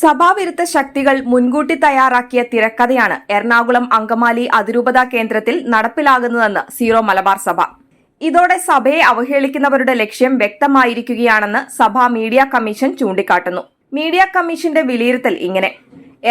സഭാവിരുദ്ധ ശക്തികൾ മുൻകൂട്ടി തയ്യാറാക്കിയ തിരക്കഥയാണ് എറണാകുളം അങ്കമാലി അതിരൂപത കേന്ദ്രത്തിൽ നടപ്പിലാകുന്നതെന്ന് സീറോ മലബാർ സഭ. ഇതോടെ സഭയെ അവഹേളിക്കുന്നവരുടെ ലക്ഷ്യം വ്യക്തമായിരിക്കുകയാണെന്ന് സഭാ മീഡിയ കമ്മീഷൻ ചൂണ്ടിക്കാട്ടുന്നു. മീഡിയ കമ്മീഷന്റെ വിലയിരുത്തൽ ഇങ്ങനെ.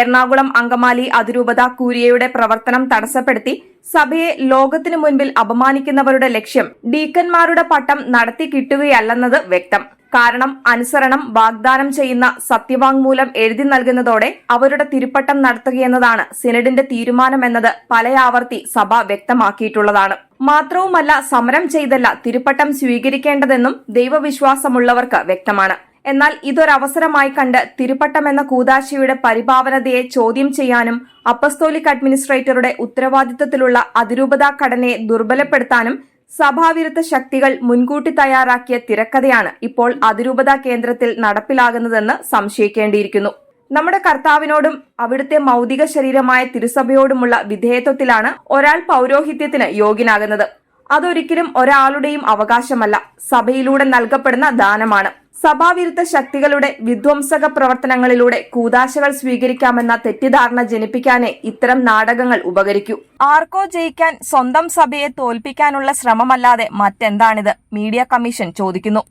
എറണാകുളം അങ്കമാലി അതിരൂപത കൂരിയയുടെ പ്രവർത്തനം തടസ്സപ്പെടുത്തി സഭയെ ലോകത്തിനു മുൻപിൽ അപമാനിക്കുന്നവരുടെ ലക്ഷ്യം ഡീക്കന്മാരുടെ പട്ടം നടത്തി കിട്ടുകയല്ലെന്നത് വ്യക്തം. കാരണം അനുസരണം വാഗ്ദാനം ചെയ്യുന്ന സത്യവാങ്മൂലം എഴുതി നൽകുന്നതോടെ അവരുടെ തിരുപ്പട്ടം നടത്തുകയെന്നതാണ് സിനഡിന്റെ തീരുമാനമെന്നത് പലയാവർത്തി സഭ വ്യക്തമാക്കിയിട്ടുള്ളതാണ്. മാത്രവുമല്ല സമരം ചെയ്തല്ല തിരുപ്പട്ടം സ്വീകരിക്കേണ്ടതെന്നും ദൈവവിശ്വാസമുള്ളവർക്ക് വ്യക്തമാണ്. എന്നാൽ ഇതൊരവസരമായി കണ്ട് തിരുപ്പട്ടം എന്ന കൂതാശിയുടെ പരിഭാവനതയെ ചോദ്യം ചെയ്യാനും അപ്പസ്തോലിക് അഡ്മിനിസ്ട്രേറ്ററുടെ ഉത്തരവാദിത്തത്തിലുള്ള അതിരൂപതാ ഘടനയെ ദുർബലപ്പെടുത്താനും സഭാവിരുദ്ധ ശക്തികൾ മുൻകൂട്ടി തയ്യാറാക്കിയ തിരക്കഥയാണ് ഇപ്പോൾ അതിരൂപത കേന്ദ്രത്തിൽ നടപ്പിലാകുന്നതെന്ന് സംശയിക്കേണ്ടിയിരിക്കുന്നു. നമ്മുടെ കർത്താവിനോടും അവിടുത്തെ മൗതിക ശരീരമായ തിരുസഭയോടുമുള്ള വിധേയത്വത്തിലാണ് ഒരാൾ പൗരോഹിത്യത്തിന് യോഗ്യനാകുന്നത്. അതൊരിക്കലും ഒരാളുടെയും അവകാശമല്ല. സഭയിലൂടെ നൽകപ്പെടുന്ന ദാനമാണ്. സഭാവിരുദ്ധ ശക്തികളുടെ വിധ്വംസക പ്രവർത്തനങ്ങളിലൂടെ കൂതാശകൾ സ്വീകരിക്കാമെന്ന തെറ്റിദ്ധാരണ ജനിപ്പിക്കാനേ ഇത്തരം നാടകങ്ങൾ ഉപകരിക്കൂ. ആർക്കോ ജയിക്കാൻ സ്വന്തം സഭയെ തോൽപ്പിക്കാനുള്ള ശ്രമമല്ലാതെ മറ്റെന്താണിത്? മീഡിയ കമ്മീഷൻ ചോദിക്കുന്നു.